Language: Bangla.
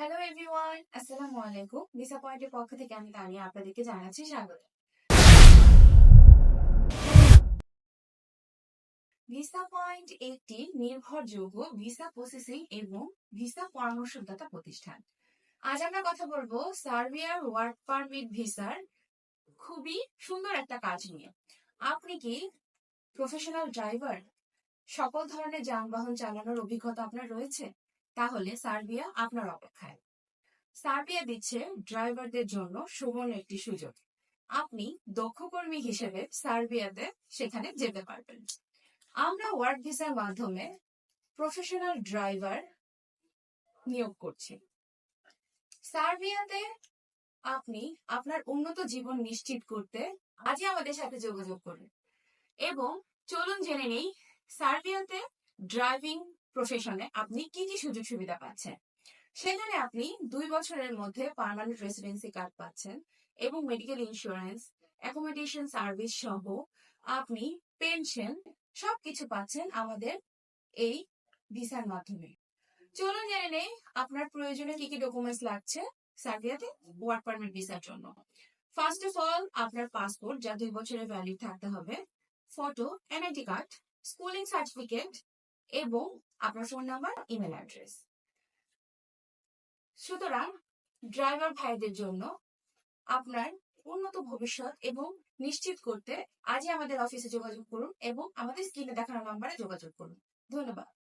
হ্যালো এভরিওয়ান আসসালামু আলাইকুম ভিসা পক্ষ থেকে আমি তানিয়া আপনাদেরকে জানাচ্ছি স্বাগত। ভিসা পয়েন্ট একটি নির্ভরযোগ্য ভিসা প্রসেসিং এবং ভিসা পরামর্শদাতা প্রতিষ্ঠান। আজ আমরা কথা বলব সার্বিয়ার ওয়ার্ক পারমিট ভিসার খুবই সুন্দর একটা কাজ নিয়ে। আপনি কি প্রফেশনাল ড্রাইভার সকল ধরনের যানবাহন চালানোর অভিজ্ঞতা আপনার রয়েছে? তাহলে সার্বিয়া আপনার অপেক্ষায়। সার্বিয়া দিচ্ছে ড্রাইভারদের জন্য সুবর্ণ একটি সুযোগ। আপনি দক্ষ কর্মী হিসেবে সার্বিয়াতে সেখানে যেতে পারবেন। আমরা ওয়ার্ক ভিসার মাধ্যমে প্রফেশনাল ড্রাইভার নিয়োগ করছি। সার্বিয়াতে আপনি আপনার উন্নত জীবন নিশ্চিত করতে আজই আমাদের সাথে যোগাযোগ করুন। এবং চলুন জেনে নেই, সার্বিয়াতে ড্রাইভিং প্রফেশনে আপনি কি কি সুযোগ সুবিধা পাচ্ছেন? সেখানে আপনি দুই বছরের মধ্যে পার্মানেন্ট রেসিডেন্সি কার্ড পাচ্ছেন এবং মেডিকেল ইন্স্যুরেন্স অ্যাকোমোডেশন সার্ভিস সহ আপনি পেনশন সবকিছু পাচ্ছেন আমাদের এই ভিসার মাধ্যমে। চলুন জেনে নেই আপনার প্রয়োজনে কি কি ডকুমেন্টস লাগছে সার্বিয়াতে ওয়ার্ক পারমিট ভিসার জন্য। ফার্স্ট অফ অল আপনার পাসপোর্ট যা দুই বছরের ভ্যালিড থাকতে হবে photo NID card schooling certificate এবং আপনার ফোন নাম্বার ইমেল অ্যাড্রেস সুতরাং ড্রাইভার ভাইদের জন্য আপনার উন্নত ভবিষ্যৎ এবং নিশ্চিত করতে আজই আমাদের অফিসে যোগাযোগ করুন এবং আমাদের স্ক্রিনে দেখানো নাম্বারে যোগাযোগ করুন। ধন্যবাদ।